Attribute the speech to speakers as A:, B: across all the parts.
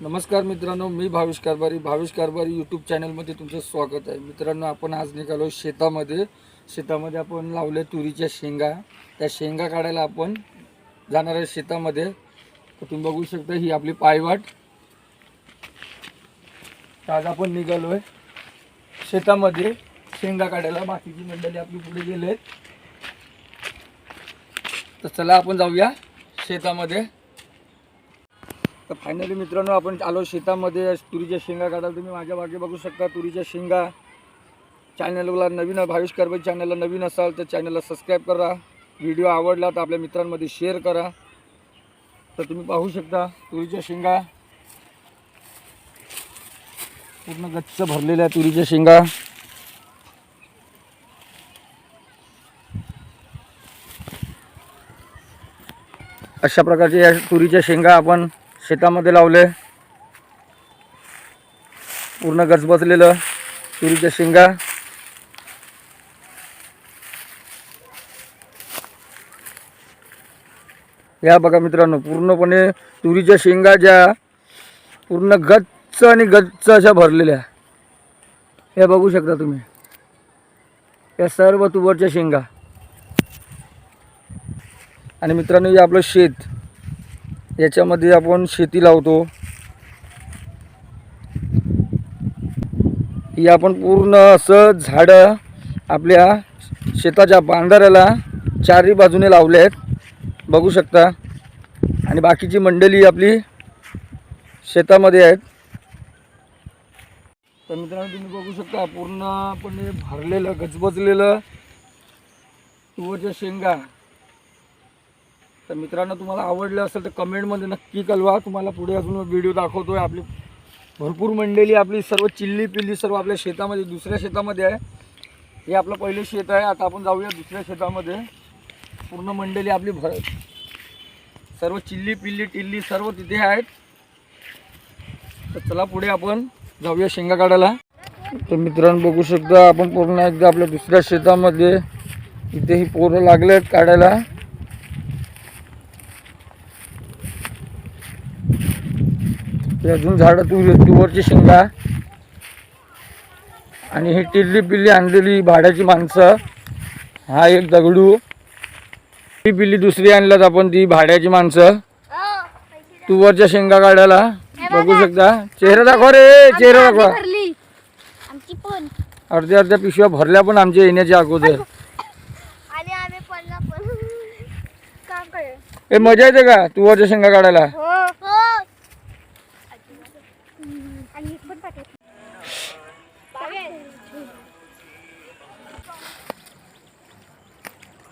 A: नमस्कार मित्रांनो मी भावेश कारभारी. भावेश कारभारी यूट्यूब चॅनलमध्ये तुमचं स्वागत आहे. मित्रांनो आपण आज निघालो शेतामध्ये. शेतामध्ये आपण लावले तुरीच्या शेंगा. त्या शेंगा काढायला आपण जाणार आहे शेतामध्ये. तर तुम्ही बघू शकता ही आपली पायवाट. आज आपण निघालो आहे शेतामध्ये. शेंगा काढायला बाकीची मंडळी आपली पुढे गेले तर चला आपण जाऊया शेतामध्ये. तर फायनली मित्रांनो आपण आलो शेतामध्ये. तुरीच्या शेंगा काढायला तुम्ही माझ्या मागे बघू शकता. तुरीच्या शेंगा चॅनलला नवीन भावेश करबाई चॅनलला नवीन असाल तर चॅनलला सबस्क्राईब करा. व्हिडिओ आवडला तर आपल्या मित्रांमध्ये शेअर करा. तर तुम्ही पाहू शकता तुरीच्या शेंगा. पूर्ण गच्च भरलेल्या तुरीच्या शेंगा. अशा प्रकारचे या तुरीच्या शेंगा आपण शेतामध्ये लावले. पूर्ण गज बसलेलं तुरीच्या शेंगा. या बघा मित्रांनो पूर्णपणे तुरीच्या शेंगा ज्या पूर्ण गच्च आणि गच्च अशा भरलेल्या. या बघू शकता तुम्ही. या सर्व तुवरच्या शेंगा. आणि मित्रांनो हे आपलं शेत. याच्यामध्ये आपण शेती लावतो. ही आपण पूर्ण असं झाडं आपल्या शेताच्या बांधाऱ्याला चारही बाजूने लावले आहेत. बघू शकता. आणि बाकीची मंडळी आपली शेतामध्ये आहेत. तर मित्रांनो तुम्ही बघू शकता पूर्णपणे भरलेलं गजबजलेलं तुवरच्या शेंगा. तर मित्रांनो तुम्हाला आवडलं असेल तर कमेंटमध्ये नक्की कळवा. तुम्हाला पुढे अजून व्हिडिओ दाखवतो आहे आपली भरपूर मंडळी आपली सर्व चिल्ली पिल्ली सर्व आपल्या शेतामध्ये दुसऱ्या शेतामध्ये आहे. हे आपलं पहिलं शेत आहे. आता आपण जाऊया दुसऱ्या शेतामध्ये. पूर्ण मंडळी आपली भर सर्व चिल्ली पिल्ली टिल्ली सर्व तिथे आहेत. तर चला पुढे आपण जाऊया शेंगा काढायला. तर मित्रांनो बघू शकता आपण पूर्ण एकदा आपल्या दुसऱ्या शेतामध्ये इथे ही पोरं लागले आहेत काढायला. ते अजून झाडं तुर तुवरची शेंगा. आणि ही टिल्ली पिल्ली आणलेली भाड्याची माणसं. हा एक दगडू. ती पिल्ली दुसरी आणल्यात आपण ती भाड्याची माणसं. तुवरच्या शेंगा काढायला. बघू. शकता. चेहरा दाखवा रे चेहरा दाखवा. अर्ध्या अर्ध्या पिशव्या भरल्या पण आमच्या येण्याच्या अगोदर. ए मजा येते का? तुवरच्या शेंगा काढायला.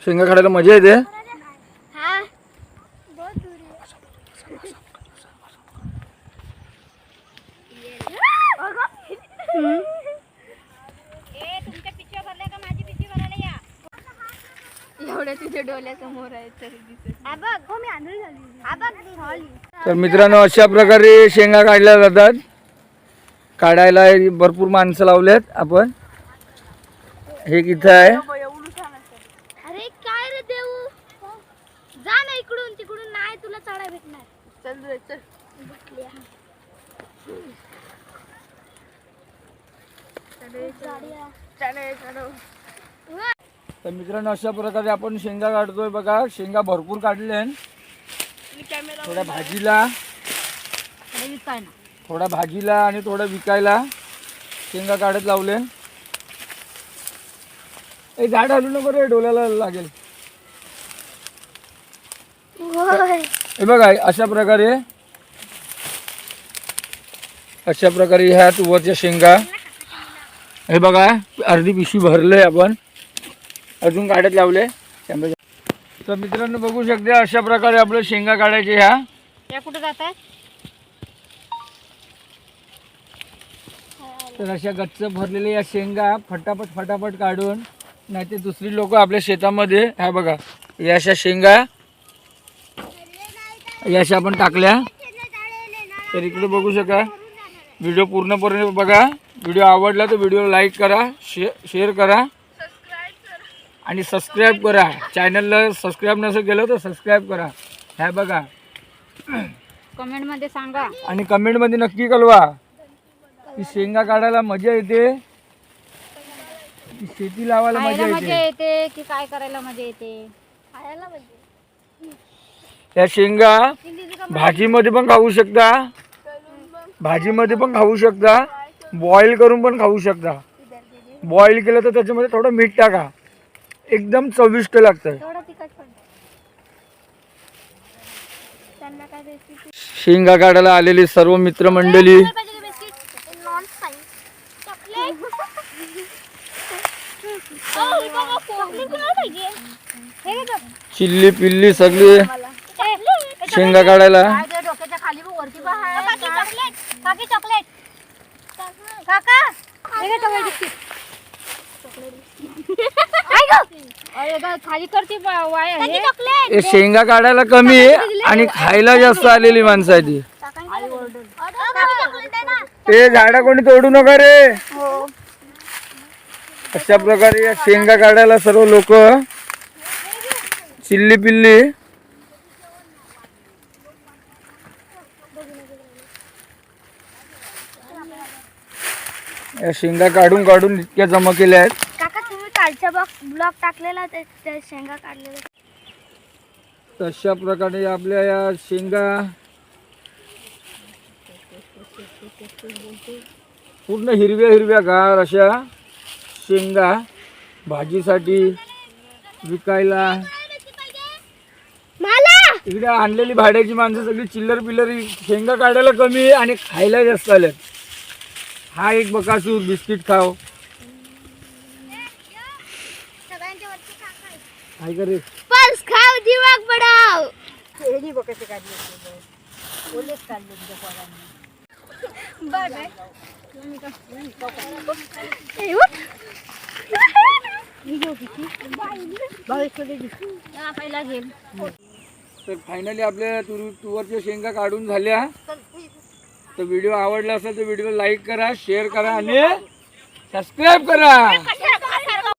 A: शेंगा काढायला मजा येते?
B: हा. तर
A: मित्रांनो अशा प्रकारे शेंगा काढल्या जातात. काढायला भरपूर माणसं लावलेत आपण. हे किथं आहे
B: अरे काय रे देऊ जा ना इकडून तिकडून नाही तुला चढा भेटणार. चल रे चल.
A: तर मित्रांनो अशा प्रकारे आपण शेंगा काढतोय बघा. शेंगा भरपूर काढले थोड्या भाजीला. थोड्या भाजीला आणि थोडं विकायला शेंगा काढत लावले. ए झाड हलू नको रे डोल्याला लागेल. हे बघा अशा प्रकारे अशा प्रकारे ह्या तुवरच्या शेंगा हे बघा अर्धी पिशवी भरले आपण. अजून काढत लावले. तर मित्रांनो बघू शकते अशा प्रकारे आपलं शेंगा काढायचे ह्या.
B: कुठे जात आहे
A: तर अशा गच्च भरलेल्या या शेंगा फटाफट फटाफट काढून नाही ते दुसरी लोक आपल्या शेतामध्ये ह्या बघा या अशा शेंगा या अशा आपण टाकल्या. तर इकडे बघू शका व्हिडिओ पूर्णपणे बघा. व्हिडिओ आवडला तर व्हिडिओ लाईक करा शे शेअर करा. आणि सबस्क्राईब करा. चॅनलला सबस्क्राईब नसेल केलं तर सबस्क्राईब करा. ह्या बघा.
C: कमेंटमध्ये सांगा.
A: आणि कमेंटमध्ये नक्की कळवा. की शेंगा काढायला मजा येते. की शेती लावायला मजा
C: खायला मजा
A: येते.
C: येते की काय करायला मजा येते?
B: खायला म्हणजे
A: या शेंगा भाजीमध्ये पण खाऊ शकता. भाजीमध्ये पण खाऊ शकता. बॉईल करून पण खाऊ शकता. बॉईल केलं तर त्याच्यामध्ये थोडं मीठ टाका. एकदम चविष्ट लागतं शेंगा काढायला आलेली सर्व मित्रमंडळी.
B: बघ.
A: चिल्ली पिल्ली सगळी. शेंगा काढायला.
C: काय ते डोक्याच्या खाली बघ, वरती बघ. हाय.
B: काकी चॉकलेट काकी चॉकलेट काका हे घे चॉकलेट बिस्किट काय गं?
C: अरे बघ, खाली करते बा- वाया
B: काकी
C: हे.
B: चॉकलेट
A: हे शेंगा काढायला कमी आहे आणि खायला जास्त आलेली माणसं आहे ती
B: काकी चॉकलेट आहे ना.
A: ते झाडा कोणी तोडू नका रे. अशा प्रकारे या शेंगा काढायला सर्व लोक चिल्ली पिल्ली या शेंगा काढून काढून इतक्या जमा केल्या आहेत.
B: काका तुम्ही कालच्या बॉक्स ब्लॉग टाकलेला ते शेंगा काढलेला
A: तशा प्रकारे आपल्या या शेंगा पूर्ण हिरव्या हिरव्या गार अशा शेंगा भाजीसाठी विकायला इकडे आणलेली भाड्याची माणसं सगळी चिल्लर पिल्लर शेंगा काढायला कमी आहे आणि खायला जास्त आल्यात. हा एक बकासूर बिस्किट खाव. काय करे?
B: पर्स खाव दिमाग बडाव
C: बघ कसे काढले ते बघ. ओलेच काढले तुझ्या पोरांनी. पहिला घेईल
A: तर फायनली आपल्या तुर तुवरच्या शेंगा काढून झाल्या. तर व्हिडिओ आवडला असेल तर व्हिडिओ लाईक करा शेअर करा आणि सबस्क्राईब करा.